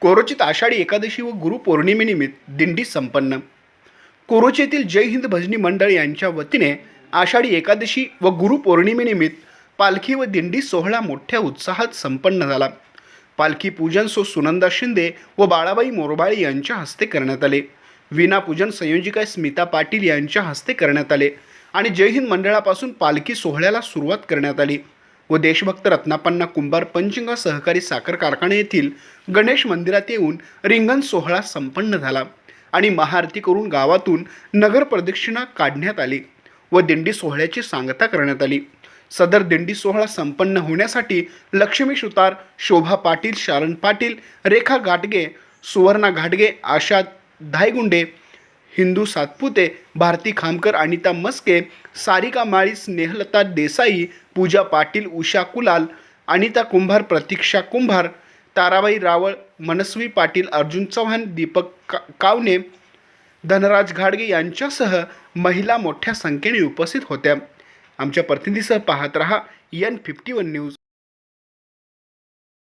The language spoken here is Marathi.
कोरोचीत आषाढी एकादशी व गुरुपौर्णिमेनिमित्त दिंडी संपन्न. कोरोची येथील जय हिंद भजनी मंडळ यांच्या वतीने आषाढी एकादशी व गुरुपौर्णिमेनिमित्त पालखी व दिंडी सोहळा मोठ्या उत्साहात संपन्न झाला. पालखी पूजन सो सुनंदा शिंदे व बाळाबाई मोरबाळे यांच्या हस्ते करण्यात आले. विनापूजन संयोजिका स्मिता पाटील यांच्या हस्ते करण्यात आले आणि जय हिंद मंडळापासून पालखी सोहळ्याला सुरुवात करण्यात आली. व देशभक्त रत्नापांना कुंभार पंचगंगा सहकारी साखर कारखाने येथील गणेश मंदिरात येऊन रिंगण सोहळा संपन्न झाला आणि महाआरती करून गावातून नगर प्रदक्षिणा काढण्यात आली व दिंडी सोहळ्याची सांगता करण्यात आली. सदर दिंडी सोहळा संपन्न होण्यासाठी लक्ष्मी सुतार शोभा पाटील शारण पाटील रेखा घाटगे सुवर्णा घाटगे आशा धायगुंडे हिंदू सातपुते भारती खामकर अनिता मस्के सारिका माळी स्नेहलता देसाई पूजा पाटील उषा कुलाल अनिता कुंभार प्रतीक्षा कुंभार ताराबाई रावळ मनस्वी पाटील अर्जुन चव्हाण दीपक का कावने धनराज घाडगे यांच्यासह महिला मोठ्या संख्येने उपस्थित होत्या. आमच्या प्रतिनिधीसह पाहत रहा एन फिफ्टी वन न्यूज